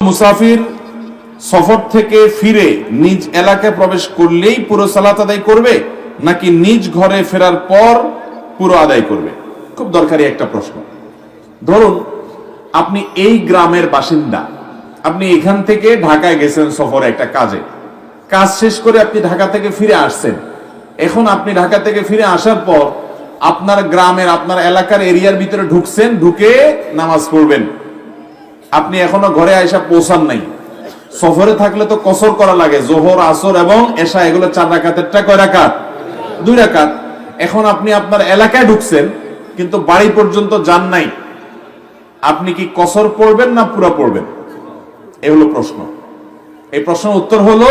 মুসাফির সফর থেকে ফিরে নিজ এলাকায় প্রবেশ করলেই পুরো সালাত আদায় করবে, নাকি নিজ ঘরে ফেরার পর পুরো আদায় করবে? খুব দরকারি একটা প্রশ্ন। ধরুন, আপনি এই গ্রামের বাসিন্দা। আপনি এখান থেকে ঢাকায় গেছেন সফরে একটা কাজে। কাজ শেষ করে আপনি ঢাকা থেকে ফিরে আসছেন। এখন আপনি ঢাকা থেকে ফিরে আসার পর আপনার গ্রামের, আপনার এলাকার এরিয়ার ভিতরে ঢুকছেন, ঢুকে নামাজ পড়বেন। আপনি এখনও ঘরে আয়সা পৌঁছান নাই। সফরে থাকলে তো কসর করা লাগে, জোহর, আসর এবং এশা, এগুলো চার রাকাতেরটা কয় রাকাত? দুই রাকাত। এখন আপনি আপনার এলাকায় ঢুকছেন, কিন্তু বাড়ি পর্যন্ত যান নাই। আপনি কি কসর পড়বেন না পুরা পড়বেন? এ হলো প্রশ্ন। এই প্রশ্নের উত্তর হলো,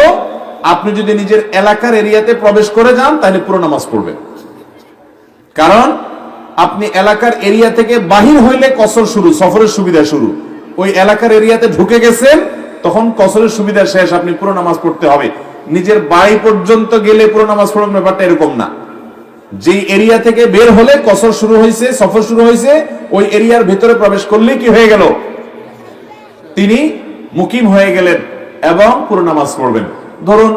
আপনি যদি নিজের এলাকার এরিয়াতে প্রবেশ করে যান, তাহলে পুরো নামাজ পড়বেন। কারণ, আপনি এলাকার এরিয়া থেকে বাহির হইলে কসর শুরু, সফরের সুবিধা শুরু। ওই এলাকার এরিয়াতে ঢুকে গেছেন, তখন কসরের সুবিধা শেষ, আপনি পুরো নামাজ পড়তে হবে। নিজের বাড়ি পর্যন্ত গেলে পুরো নামাজ পড়বেন ব্যাপারটা এরকম না। যে এরিয়া থেকে বের হলে কসর শুরু হয়েছে, সফর শুরু হয়েছে, ওই এরিয়ার ভেতরে প্রবেশ করলে কি হয়ে গেল? তিনি মুকিম হয়ে গেলেন এবং পুরো নামাজ পড়বেন। ধরুন,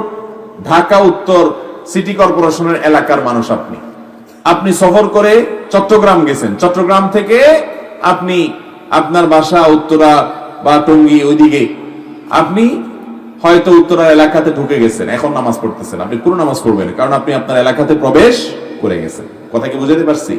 ঢাকা উত্তর সিটি কর্পোরেশনের এলাকার মানুষ আপনি। আপনি সফর করে চট্টগ্রাম গেছেন। চট্টগ্রাম থেকে আপনি আপনার বাসা উত্তরা বা টঙ্গি ওইদিকে। আপনি হয়তো উত্তরা এলাকাতে ঢুকে গেছেন, এখন নামাজ পড়তেছেন। আপনি পুরো নামাজ পড়বেন, কারণ আপনি আপনার এলাকাতে প্রবেশ করে গেছেন। কথা কি বুঝাতে পারছি?